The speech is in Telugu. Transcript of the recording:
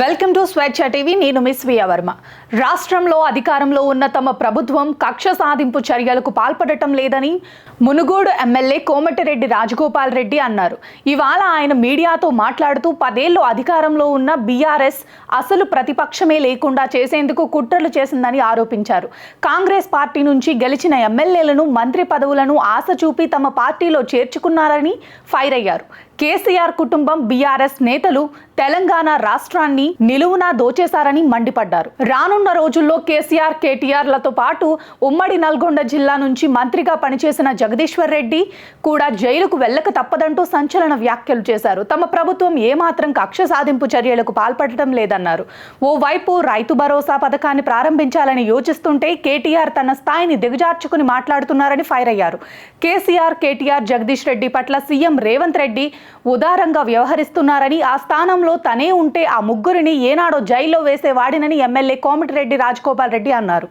Welcome to Swechha TV. నేను మిస్ వియవర్మ రాష్ట్రంలో అధికారంలో ఉన్న తమ ప్రభుత్వం కక్ష సాధింపు చర్యలకు పాల్పడటం లేదని మునుగోడు ఎమ్మెల్యే కోమటిరెడ్డి రాజగోపాల్ రెడ్డి అన్నారు. ఇవాళ ఆయన మీడియాతో మాట్లాడుతూ పదేళ్ళు అధికారంలో ఉన్న బీఆర్ఎస్ అసలు ప్రతిపక్షమే లేకుండా చేసేందుకు కుట్రలు చేసిందని ఆరోపించారు. కాంగ్రెస్ పార్టీ నుంచి గెలిచిన ఎమ్మెల్యేలను మంత్రి పదవులను ఆశ చూపి తమ పార్టీలో చేర్చుకున్నారని ఫైర్ అయ్యారు. కేసీఆర్ కుటుంబం బీఆర్ఎస్ నేతలు తెలంగాణ రాష్ట్రాన్ని నిలువునా దోచేశారని మండిపడ్డారు. రానున్న రోజుల్లో కేసీఆర్ కేటీఆర్లతో పాటు ఉమ్మడి నల్గొండ జిల్లా నుంచి మంత్రిగా పనిచేసిన జగదీశ్వర్ రెడ్డి కూడా జైలుకు వెళ్ళక తప్పదంటూ సంచలన వ్యాఖ్యలు చేశారు. తమ ప్రభుత్వం ఏమాత్రం కక్ష సాధింపు చర్యలకు పాల్పడటం లేదన్నారు. ఓవైపు రైతు భరోసా పథకాన్ని ప్రారంభించాలని యోచిస్తుంటే కేటీఆర్ తన స్థాయిని దిగజార్చుకుని మాట్లాడుతున్నారని ఫైర్ అయ్యారు. కేసీఆర్ కేటీఆర్ జగదీష్ రెడ్డి పట్ల సీఎం రేవంత్ రెడ్డి ఉదారంగా వ్యవహరిస్తున్నారని ఆ స్థానంలో తనే ఉంటే ఆ ముగ్గురిని ఏనాడో జైల్లో వేసేవాడినని ఎమ్మెల్యే కోమటిరెడ్డి రాజగోపాల్ రెడ్డి అన్నారు.